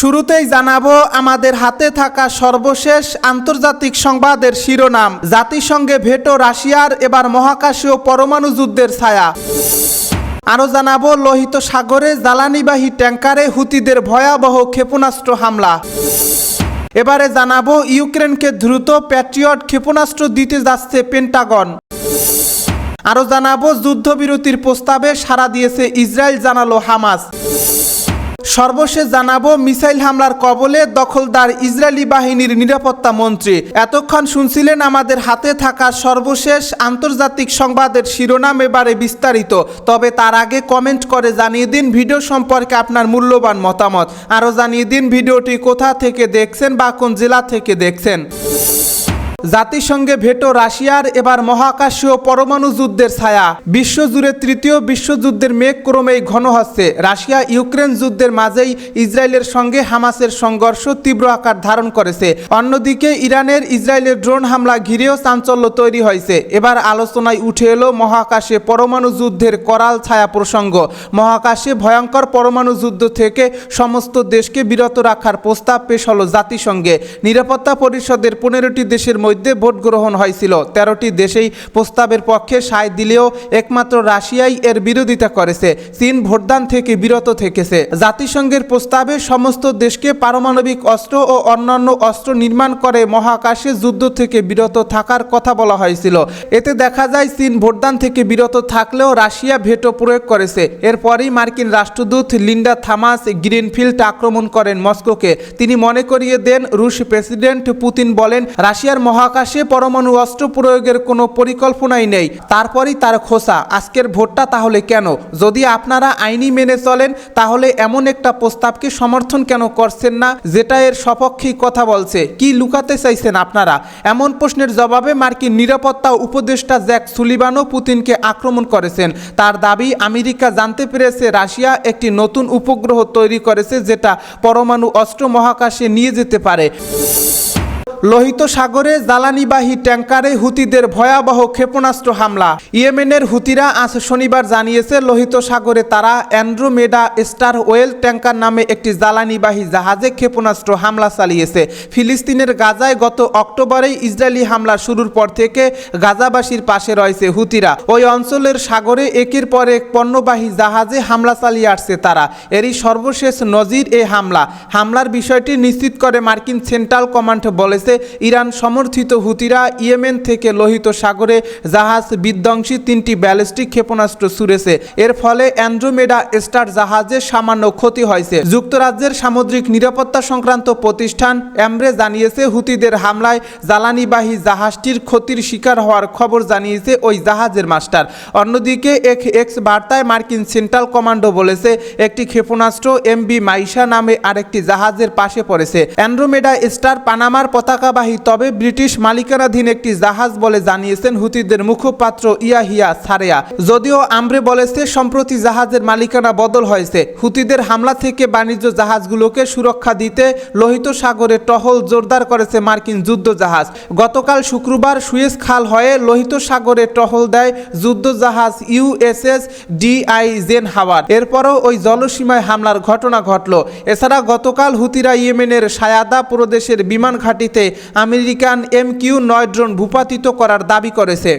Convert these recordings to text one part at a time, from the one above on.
শুরুতেই জানাব, আমাদের হাতে থাকা সর্বশেষ আন্তর্জাতিক সংবাদের শিরোনাম। জাতিসংঘে ভেটো রাশিয়ার এবার মহাকাশীয় পরমাণু যুদ্ধের ছায়া। আরও জানাব, লোহিত সাগরে জ্বালানিবাহী ট্যাঙ্কারে হুতিদের ভয়াবহ ক্ষেপণাস্ত্র হামলা। এবারে জানাব, ইউক্রেনকে দ্রুত প্যাট্রিয়ট ক্ষেপণাস্ত্র দিতে যাচ্ছে পেন্টাগন। আরও জানাব, যুদ্ধবিরতির প্রস্তাবে সাড়া দিয়েছে ইসরায়েল, জানালো হামাস। সর্বশেষ জানাব, মিসাইল হামলার কবলে দখলদার ইসরায়েলি বাহিনীর নিরাপত্তা মন্ত্রী। এতক্ষণ শুনছিলেন আমাদের হাতে থাকা সর্বশেষ আন্তর্জাতিক সংবাদের শিরোনাম এবারে বিস্তারিত। তবে তার আগে কমেন্ট করে জানিয়ে দিন ভিডিও সম্পর্কে আপনার মূল্যবান মতামত। আরও জানিয়ে দিন ভিডিওটি কোথা থেকে দেখছেন বা কোন জেলা থেকে দেখছেন। জাতিসংঘে ভেটো রাশিয়ার এবার মহাকাশীয় পরমাণু যুদ্ধের ছায়া। বিশ্বজুড়ে তৃতীয় বিশ্বযুদ্ধের মেঘ ক্রমেই ঘন হচ্ছে। রাশিয়া ইউক্রেন যুদ্ধের মাঝেই ইসরায়েলের সঙ্গে হামাসের সংঘর্ষ তীব্র আকার ধারণ করেছে। অন্যদিকে ইরানের ইসরায়েলের ড্রোন হামলা ঘিরেও চাঞ্চল্য তৈরি হয়েছে। এবার আলোচনায় উঠে এলো মহাকাশে পরমাণু যুদ্ধের করাল ছায়া প্রসঙ্গ। মহাকাশে ভয়ঙ্কর পরমাণু যুদ্ধ থেকে সমস্ত দেশকে বিরত রাখার প্রস্তাব পেশ হলো জাতিসংঘে। নিরাপত্তা পরিষদের পনেরোটি দেশের মধ্যে ভোট গ্রহণ হয়েছিল। তেরোটি দেশেই প্রস্তাবের পক্ষে সায় দিলেও একমাত্র রাশিয়াই এর বিরোধিতা করেছে। চীন ভোটদান থেকে বিরত থেকেছে। জাতিসংঘের প্রস্তাবে সমস্ত দেশকে পারমাণবিক অস্ত্র ও অন্যান্য অস্ত্র নির্মাণ করে মহাকাশে যুদ্ধ থেকে বিরত থাকার কথা বলা হয়েছিল। এতে দেখা যায়, চীন ভোটদান থেকে বিরত থাকলেও রাশিয়া ভেটো প্রয়োগ করেছে। এরপরই মার্কিন রাষ্ট্রদূত লিন্ডা থামাস গ্রিনফিল্ড আক্রমণ করেন মস্কোকে। তিনি মনে করিয়ে দেন, রুশ প্রেসিডেন্ট পুতিন বলেন, রাশিয়ার মহাকাশে পরমাণু অস্ত্র প্রয়োগের কোনো পরিকল্পনাই নেই। তারপরই তার খোসা। আজকের ভোটটা তাহলে কেন? যদি আপনারা আইনি মেনে চলেন, তাহলে এমন একটা প্রস্তাবকে সমর্থন কেন করছেন না, যেটা এর সপক্ষেই কথা বলছে। কি লুকাতে চাইছেন আপনারা? এমন প্রশ্নের জবাবে মার্কিন নিরাপত্তা উপদেষ্টা জ্যাক সুলিবানও পুতিনকে আক্রমণ করেছেন। তার দাবি, আমেরিকা জানতে পেরেছে রাশিয়া একটি নতুন উপগ্রহ তৈরি করেছে, যেটা পরমাণু অস্ত্র মহাকাশে নিয়ে যেতে পারে। লোহিত সাগরে জ্বালানিবাহী ট্যাঙ্কারে হুতিদের ভয়াবহ ক্ষেপণাস্ত্র হামলা। ইয়েমেনের হুতিরা আজ শনিবার জানিয়েছে, লোহিত সাগরে তারা অ্যান্ড্রোমেডা স্টার ওয়েল ট্যাঙ্কার নামে একটি জ্বালানিবাহী জাহাজে ক্ষেপণাস্ত্র হামলা চালিয়েছে। ফিলিস্তিনের গাজায় গত অক্টোবরেই ইসরায়েলি হামলা শুরুর পর থেকে গাজাবাসীর পাশে রয়েছে হুতিরা। ওই অঞ্চলের সাগরে একের পর এক পণ্যবাহী জাহাজে হামলা চালিয়ে আসছে তারা। এরই সর্বশেষ নজির এ হামলা। হামলার বিষয়টি নিশ্চিত করে মার্কিন সেন্ট্রাল কমান্ড বলেছে ইরান সমর্থিত হুতিরা ইয়েমেন থেকে লোহিত সাগরে জাহাজ বিধ্বংসী তিনটি ব্যালিস্টিক ক্ষেপণাস্ত্র ছুড়েছে। এর ফলে অ্যান্ড্রোমেডা স্টার জাহাজে সামান্য ক্ষতি হয়েছে। যুক্তরাজ্যের সামুদ্রিক নিরাপত্তা সংক্রান্ত প্রতিষ্ঠান অ্যামরে জানিয়েছে, হুতিদের হামলায় জ্বালানিবাহী জাহাজটির ক্ষতির শিকার হওয়ার খবর জানিয়েছে ওই জাহাজের মাস্টার। অন্যদিকে এক এক্স বার্তায় মার্কিন সেন্ট্রাল কমান্ডো বলেছে, একটি ক্ষেপণাস্ত্র এমবি মাইশা নামে আরেকটি জাহাজের পাশে পড়েছে। অ্যান্ড্রোমেডা স্টার পানামার পতাকাবাহী তবে ব্রিটিশ মালিকানাধীন একটি জাহাজ বলে জানিয়েছেন হুতিদের মুখপাত্র ইয়াহিয়া সারেয়া। যদিও আমরে বলেছে সম্প্রতি জাহাজের মালিকানা বদল হয়েছে। হুতিদের হামলা থেকে বাণিজ্য জাহাজগুলোকে সুরক্ষা দিতে লোহিত সাগরে টহল জোরদার করেছে মার্কিন যুদ্ধ জাহাজ গতকাল শুক্রবার সুয়েজ খাল হয়ে লোহিত সাগরে টহল দেয় যুদ্ধ জাহাজ ইউএসএস ডিআই জেন হাওয়ার এরপরও ওই জলসীমায় হামলার ঘটনা ঘটল। এছাড়া গতকাল হুতিরা ইয়েমেনের সায়াদা প্রদেশের বিমান ঘাঁটিতে আমেরিকান এম কিউ নয় ড্রোন ভূপাতিত করার দাবি করেছে।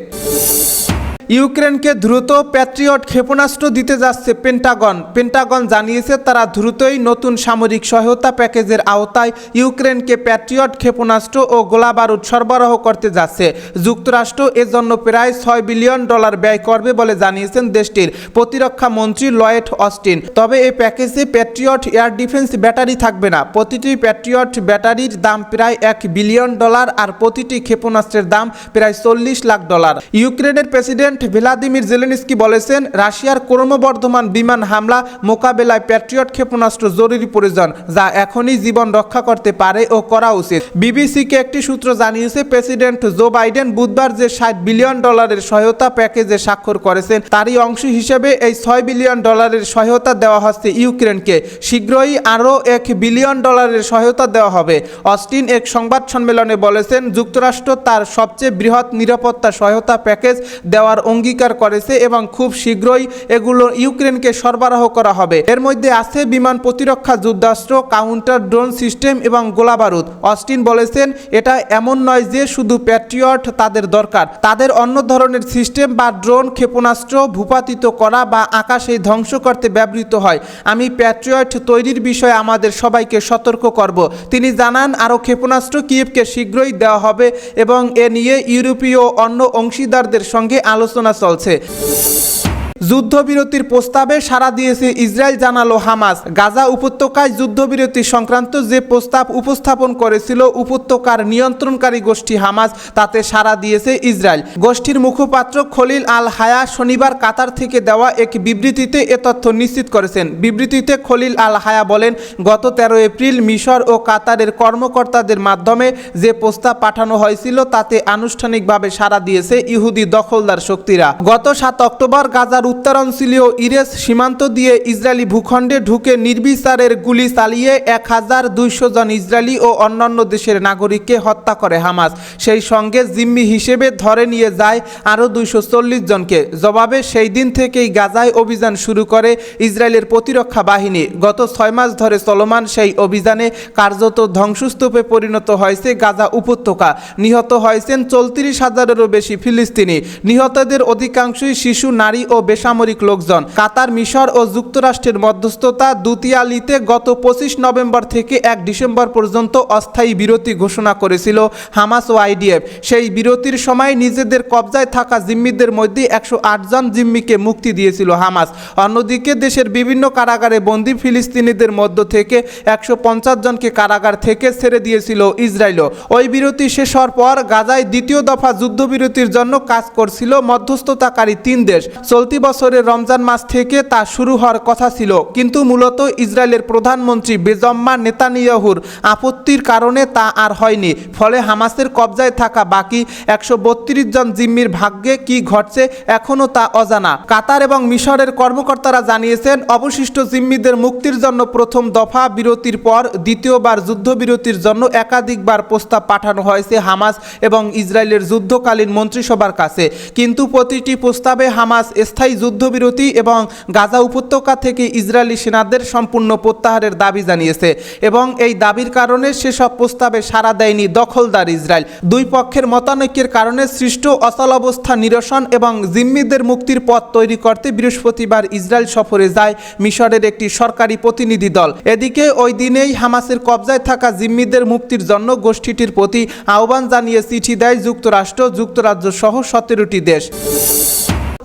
ইউক্রেনকে দ্রুত প্যাট্রিয়ট ক্ষেপণাস্ত্র দিতে যাচ্ছে পেন্টাগন। পেন্টাগন জানিয়েছে তারা দ্রুতই নতুন সামরিক সহায়তা প্যাকেজের আওতায় ইউক্রেনকে প্যাট্রিয়ট ক্ষেপণাস্ত্র ও গোলাবারুদ সরবরাহ করতে যাচ্ছে। যুক্তরাষ্ট্র এজন্য প্রায় ছয় বিলিয়ন ডলার ব্যয় করবে বলে জানিয়েছেন দেশটির প্রতিরক্ষা মন্ত্রী লয়েড অস্টিন। তবে এই প্যাকেজে প্যাট্রিয়ট এয়ার ডিফেন্স ব্যাটারি থাকবে না। প্রতিটি প্যাট্রিয়ট ব্যাটারির দাম প্রায় এক বিলিয়ন ডলার আর প্রতিটি ক্ষেপণাস্ত্রের দাম প্রায় চল্লিশ লাখ ডলার। ইউক্রেনের প্রেসিডেন্ট ভ্লাদিমির জেলেনস্কি বলেছেন, রাশিয়ার ক্রমবর্ধমান বিমান হামলা মোকাবেলায় প্যাট্রিয়ট ক্ষেপণাস্ত্র জরুরি প্রয়োজন, যা এখনই জীবন রক্ষা করতে পারে ও করা উচিত। বিবিসিকে একটি সূত্র জানিয়েছে, প্রেসিডেন্ট জো বাইডেন বুধবার যে ষাট বিলিয়ন ডলারের সহায়তা প্যাকেজে স্বাক্ষর করেছেন, তারই অংশ হিসেবে এই ছয় বিলিয়ন ডলারের সহায়তা দেওয়া হচ্ছে ইউক্রেনকে। শীঘ্রই আরও এক বিলিয়ন ডলারের সহায়তা দেওয়া হবে। অস্টিন এক সংবাদ সম্মেলনে বলেছেন, যুক্তরাষ্ট্র তার সবচেয়ে বৃহৎ নিরাপত্তা সহায়তা প্যাকেজ দেওয়ার অঙ্গীকার করেছে এবং খুব শীঘ্রই এগুলো ইউক্রেনকে সরবরাহ করা হবে। এর মধ্যে আছে বিমান প্রতিরক্ষা যুদ্ধাস্ত্র, কাউন্টার ড্রোন সিস্টেম এবং গোলাবারুদ অস্টিন বলেছেন, এটা এমন নয় যে শুধু প্যাট্রিয়ট তাদের দরকার। তাদের অন্য ধরনের সিস্টেম বা ড্রোন, ক্ষেপণাস্ত্র ভূপাতিত করা বা আকাশে ধ্বংস করতে ব্যবহৃত হয়। আমি প্যাট্রিয়ট তৈরির বিষয়ে আমাদের সবাইকে সতর্ক করব। তিনি জানান, আরও ক্ষেপণাস্ত্র কিয়েভকে শীঘ্রই দেওয়া হবে এবং এ নিয়ে ইউরোপীয় অন্য অংশীদারদের সঙ্গে আলোচনা চলছে। যুদ্ধবিরতির প্রস্তাবে সাড়া দিয়েছে ইসরায়েল, জানালো হামাস। গাজা উপত্যকায় যুদ্ধবিরতি সংক্রান্ত যে প্রস্তাব উপস্থাপন করেছিল উপত্যকার নিয়ন্ত্রণকারী গোষ্ঠী হামাস, তাতে সাড়া দিয়েছে ইসরায়েল। গোষ্ঠীর মুখপাত্র খলিল আল হায়া শনিবার কাতার থেকে দেওয়া এক বিবৃতিতে এ তথ্য নিশ্চিত করেছেন। বিবৃতিতে খলিল আল হায়া বলেন, গত তেরো এপ্রিল মিশর ও কাতারের কর্মকর্তাদের মাধ্যমে যে প্রস্তাব পাঠানো হয়েছিল, তাতে আনুষ্ঠানিকভাবে সাড়া দিয়েছে ইহুদি দখলদার শক্তিরা। গত সাত অক্টোবর গাজার উত্তরাঞ্চলীয় ইরেস সীমান্ত দিয়ে ইসরায়েলি ভূখণ্ডে ঢুকে নির্বিচারের গুলি চালিয়ে এক হাজার দুইশো জন ইসরায়েলি ও অন্যান্য দেশের নাগরিককে হত্যা করে হামাস। সেই সঙ্গে জিম্মি হিসেবে ধরে নিয়ে যায় আরও দুইশো চল্লিশ জনকে। জবাবে সেই দিন থেকেই গাজায় অভিযান শুরু করে ইসরায়েলের প্রতিরক্ষা বাহিনী। গত ছয় মাস ধরে চলমান সেই অভিযানে কার্যত ধ্বংসস্তূপে পরিণত হয়েছে গাজা উপত্যকা। নিহত হয়েছেন চৌত্রিশ হাজারেরও বেশি ফিলিস্তিনি। নিহতদের অধিকাংশই শিশু, নারী ও বেসামরিক লোকজন। কাতার মিশর ও যুক্তরাষ্ট্রের মধ্যস্থতা দুতিয়ালিতে গত পঁচিশ নভেম্বর থেকে এক ডিসেম্বর পর্যন্ত অস্থায়ী বিরতি ঘোষণা করেছিল হামাস ও আইডিএফ। সেই বিরতির সময় নিজেদের কবজায় থাকা জিম্মিদের মধ্যে একশো জন জিম্মিকে মুক্তি দিয়েছিল হামাস। অন্যদিকে দেশের বিভিন্ন কারাগারে বন্দী ফিলিস্তিনিদের মধ্য থেকে একশো পঞ্চাশ জনকে কারাগার থেকে ছেড়ে দিয়েছিল ইসরায়েলও ওই বিরতি শেষ হওয়ার পর গাজায় দ্বিতীয় দফা যুদ্ধবিরতির জন্য কাজ করছিল মধ্যস্থতাকারী তিন দেশ। চলতি বছরের রমজান মাস থেকে তা শুরু হওয়ার কথা ছিল। কিন্তু মূলত ইসরায়েলের প্রধানমন্ত্রী বেজম্মা নেতানিয়াহুর আপত্তির কারণে তা আর হয়নি। ফলে হামাসের কবজায় থাকা বাকি একশো বত্রিশ জন জিম্মির ভাগ্যে কি ঘটছে এখনও তা অজানা। কাতার এবং মিশরের কর্মকর্তারা জানিয়েছেন, অবশিষ্ট জিম্মিদের মুক্তির জন্য প্রথম দফা বিরতির পর দ্বিতীয়বার যুদ্ধবিরতির জন্য একাধিকবার প্রস্তাব পাঠানো হয়েছে হামাস এবং ইসরায়েলের যুদ্ধকালীন মন্ত্রিসভার কাছে। কিন্তু প্রতিটি প্রস্তাবে হামাস স্থায়ী যুদ্ধবিরতি এবং গাজা উপত্যকা থেকে ইসরায়েলি সেনাদের সম্পূর্ণ প্রত্যাহারের দাবি জানিয়েছে এবং এই দাবির কারণে সেসব প্রস্তাবে সাড়া দেয়নি দখলদার ইসরায়েল। দুই পক্ষের মতানৈক্যের কারণে সৃষ্ট অচলাবস্থা নিরসন এবং জিম্মিদের মুক্তির পথ তৈরি করতে বৃহস্পতিবার ইসরায়েল সফরে যায় মিশরের একটি সরকারি প্রতিনিধি দল। এদিকে ওই দিনেই হামাসের কবজায় থাকা জিম্মিদের মুক্তির জন্য গোষ্ঠীটির প্রতি আহ্বান জানিয়ে চিঠি দেয় যুক্তরাষ্ট্র, যুক্তরাজ্য সহ সতেরোটি দেশ।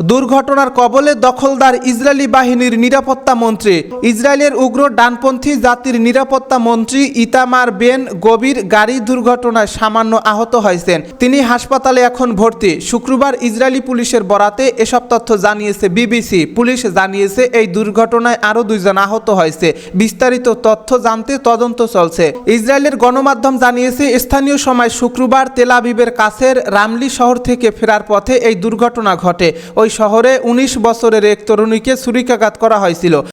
দুর্ঘটনার কবলে দখলদার ইসরায়েলি বাহিনীর নিরাপত্তা মন্ত্রী। ইসরায়েলের উগ্র ডানপন্থী জাতির নিরাপত্তা মন্ত্রী ইতামার বেন গভীর গাড়ি দুর্ঘটনায় সামান্য আহত হয়েছেন। তিনি হাসপাতালে এখন ভর্তি। শুক্রবার ইসরায়েলি পুলিশের বরাতে এসব তথ্য জানিয়েছে বিবিসি। পুলিশ জানিয়েছে, এই দুর্ঘটনায় আরও দুইজন আহত হয়েছে। বিস্তারিত তথ্য জানতে তদন্ত চলছে। ইসরায়েলের গণমাধ্যম জানিয়েছে, স্থানীয় সময় শুক্রবার তেলাবিবের কাছের রামলি শহর থেকে ফেরার পথে এই দুর্ঘটনা ঘটে। ওই শহরে ১৯ বছরের এক তরুণীকে ছুরিকাঘাত করা হয়েছিল।